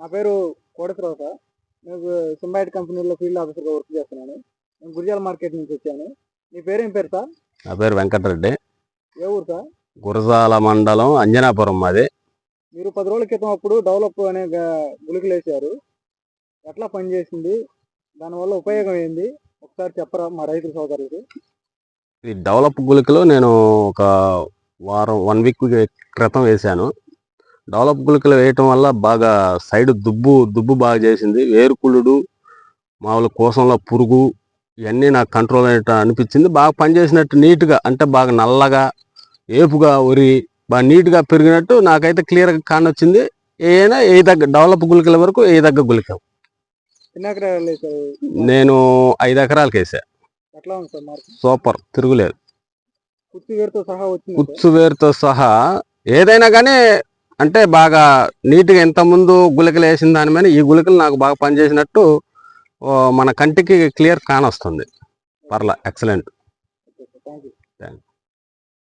నా పేరు కోటేశ్వరరావు సార్ నేను సింబాయిట్ కంపెనీలో ఫీల్డ్ ఆఫీసర్గా వర్క్ చేస్తున్నాను. నేను గురిజాల మార్కెట్ నుంచి వచ్చాను. మీ పేరు ఏం పేరు సార్? నా పేరు వెంకటరెడ్డి. ఏ ఊరు సార్? గురజాల మండలం అంజనాపురం మాది. మీరు పది రోజుల క్రితం అప్పుడు డెవలప్ అనే గుళికలు వేశారు. ఎట్లా పనిచేసింది? దానివల్ల ఉపయోగం ఏంది? ఒకసారి చెప్పరా మా రైతుల సోదరులకి. ఈ డెవలప్ గుళికలు నేను ఒక వారం వన్ వీక్ క్రితం వేశాను. డెవలప్ గుళికలు వేయటం వల్ల బాగా సైడ్ దుబ్బు దుబ్బు బాగా చేసింది. వేరుకుళ్ళుడు మామూలు కోసంలో పురుగు ఇవన్నీ నాకు కంట్రోల్ అయినట్టు అనిపించింది. బాగా పనిచేసినట్టు నీట్గా అంటే బాగా నల్లగా ఏపుగా ఉరి బాగా నీట్గా పెరిగినట్టు నాకైతే క్లియర్గా కానొచ్చింది. ఏదైనా ఏ దగ్గర డెవలప్ గుళికల వరకు ఏ దగ్గర గుళిక ఎన్ని ఎకరాలు వేశారు నేను ఐదు ఎకరాలకు వేసా. సూపర్ తిరుగులేదు? ఉచ్చు వేరుతో సహా ఏదైనా కానీ అంటే బాగా నీట్గా ఇంత ముందు గుళికలు వేసిన దాని మీద ఈ గుళికలు నాకు బాగా పనిచేసినట్టు మన కంటికి క్లియర్ కానొస్తుంది. పర్లా ఎక్సలెంట్. థ్యాంక్